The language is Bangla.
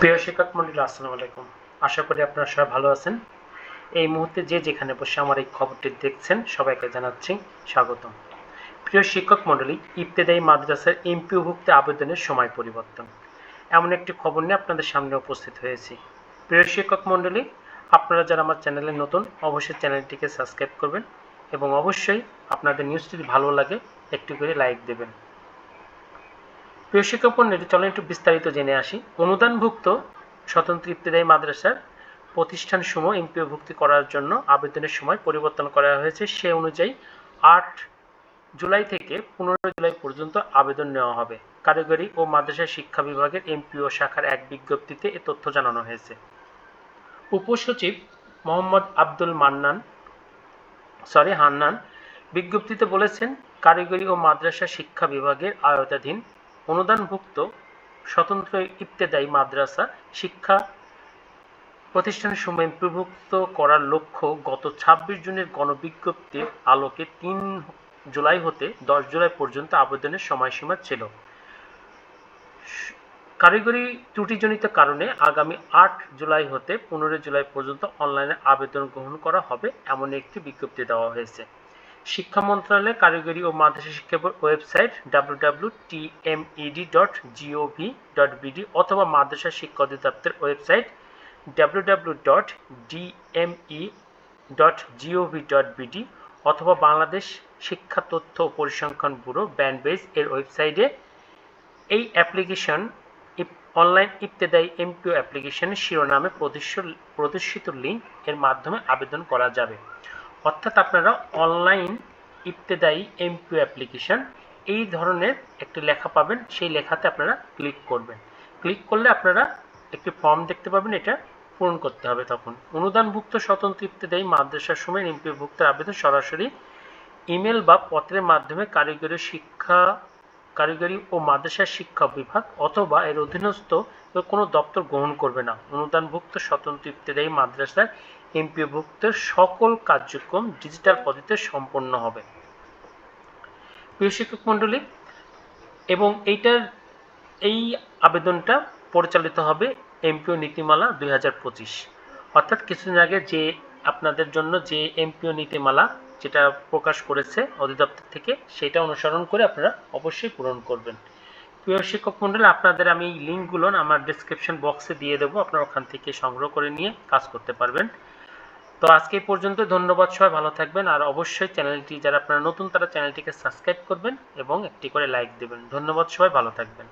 প্রিয় শিক্ষক মন্ডলী, আসসালামু আলাইকুম। আশা করি আপনারা সবাই ভালো আছেন। এই মুহূর্তে যে যেখানে বসে আমার এই খবরটি দেখছেন, সবাইকে জানাচ্ছি স্বাগতম। প্রিয় শিক্ষক মন্ডলী, ইবতেদায়ী মাদ্রাসার এমপিওভুক্তি আবেদনের সময় পরিবর্তন। এমন একটি খবর নিয়ে আপনাদের সামনে উপস্থিত হয়েছি। প্রিয় শিক্ষক মন্ডলী, আপনারা যারা আমার চ্যানেলে নতুন, অবশ্যই চ্যানেলটিকে সাবস্ক্রাইব করবেন এবং অবশ্যই আপনাদের নিউজটি ভালো লাগে, একটু করে লাইক দেবেন। প্রিয় শিক্ষক পণ্যটি চলেন একটু বিস্তারিত জেনে আসি। অনুদানভুক্ত স্বতন্ত্র ইবতেদায়ী মাদ্রাসার প্রতিষ্ঠান সমূহ এমপিওভুক্তি করার জন্য আবেদনের সময় পরিবর্তন করা হয়েছে। সে অনুযায়ী আট জুলাই থেকে পনেরো জুলাই পর্যন্ত আবেদন নেওয়া হবে। কারিগরি ও মাদ্রাসা শিক্ষা বিভাগের এমপিও শাখার এক বিজ্ঞপ্তিতে এ তথ্য জানানো হয়েছে। উপসচিব মোহাম্মদ আব্দুল মান্নান, সরি, হান্নান বিজ্ঞপ্তিতে বলেছেন, কারিগরি ও মাদ্রাসা শিক্ষা বিভাগের আয়তাধীন অনুদানভুক্ত স্বতন্ত্র ইবতেদায়ী মাদ্রাসা শিক্ষা প্রতিষ্ঠানের সময় এমপিভুক্ত করার লক্ষ্য গত ছাব্বিশ জুনের গণবিজ্ঞপ্তির আলোকে তিন জুলাই হতে দশ জুলাই পর্যন্ত আবেদনের সময়সীমা ছিল। কারিগরি ত্রুটিজনিত কারণে আগামী আট জুলাই হতে পনেরো জুলাই পর্যন্ত অনলাইনে আবেদন গ্রহণ করা হবে, এমন একটি বিজ্ঞপ্তি দেওয়া হয়েছে। শিক্ষা মন্ত্রণালয়ের কারিগরি ও মাদ্রাসা শিক্ষা বোর্ড ওয়েবসাইট www.tmed.gov.bd অথবা মাদ্রাসা শিক্ষা অধিদপ্তর ওয়েবসাইট www.dme.gov.bd অথবা বাংলাদেশ শিক্ষা তথ্য ও পরিসংখ্যান ব্যুরো ব্যান্ডবেজ এর ওয়েবসাইটে। এই অ্যাপ্লিকেশন অনলাইন ইবতেদায়ী এমপিও অ্যাপ্লিকেশনের শিরোনামে প্রদর্শিত লিঙ্ক এর মাধ্যমে আবেদন করা যাবে। অর্থাৎ আপনারা অনলাইন ইবতেদায়ী এমপিও অ্যাপ্লিকেশন এই ধরনের একটি লেখা পাবেন, সেই লেখাতে আপনারা ক্লিক করবেন। ক্লিক করলে আপনারা একটি ফর্ম দেখতে পাবেন, এটা পূরণ করতে হবে তখন। অনুদানভুক্ত স্বতন্ত্র ইবতেদায়ী মাদ্রাসার সময় এমপিওভুক্তের আবেদন সরাসরি ইমেল বা পত্রের মাধ্যমে কারিগরি শিক্ষা, কারিগরি ও মাদ্রাসা শিক্ষা বিভাগ অথবা এর অধীনস্থ কোনো দপ্তর গ্রহণ করবে না। অনুদানভুক্ত স্বতন্ত্র ইবতেদায়ী মাদ্রাসার এমপিওভুক্তের সকল কার্যক্রম ডিজিটাল পদ্ধতিতে সম্পন্ন হবে। প্রিয় শিক্ষক মণ্ডলী, এবং এইটার, এই আবেদনটা পরিচালিত হবে এমপিও নীতিমালা দুই হাজার পঁচিশ। অর্থাৎ কিছুদিন আগে যে আপনাদের জন্য যে এমপিও নীতিমালা যেটা প্রকাশ করেছে অধিদপ্তর থেকে, সেটা অনুসরণ করে আপনারা অবশ্যই পূরণ করবেন। প্রিয় শিক্ষক মণ্ডলী, আপনাদের আমি লিঙ্কগুলো আমার ডিসক্রিপশন বক্সে দিয়ে দেবো। আপনারা ওখান থেকে সংগ্রহ করে নিয়ে কাজ করতে পারবেন। তো আজকে পর্যন্ত ধন্যবাদ সবাই, ভালো থাকবেন আর অবশ্যই চ্যানেলটি যারা আপনারা নতুন, তারা চ্যানেলটিকে সাবস্ক্রাইব করবেন এবং একটি করে লাইক দেবেন। ধন্যবাদ সবাই, ভালো থাকবেন।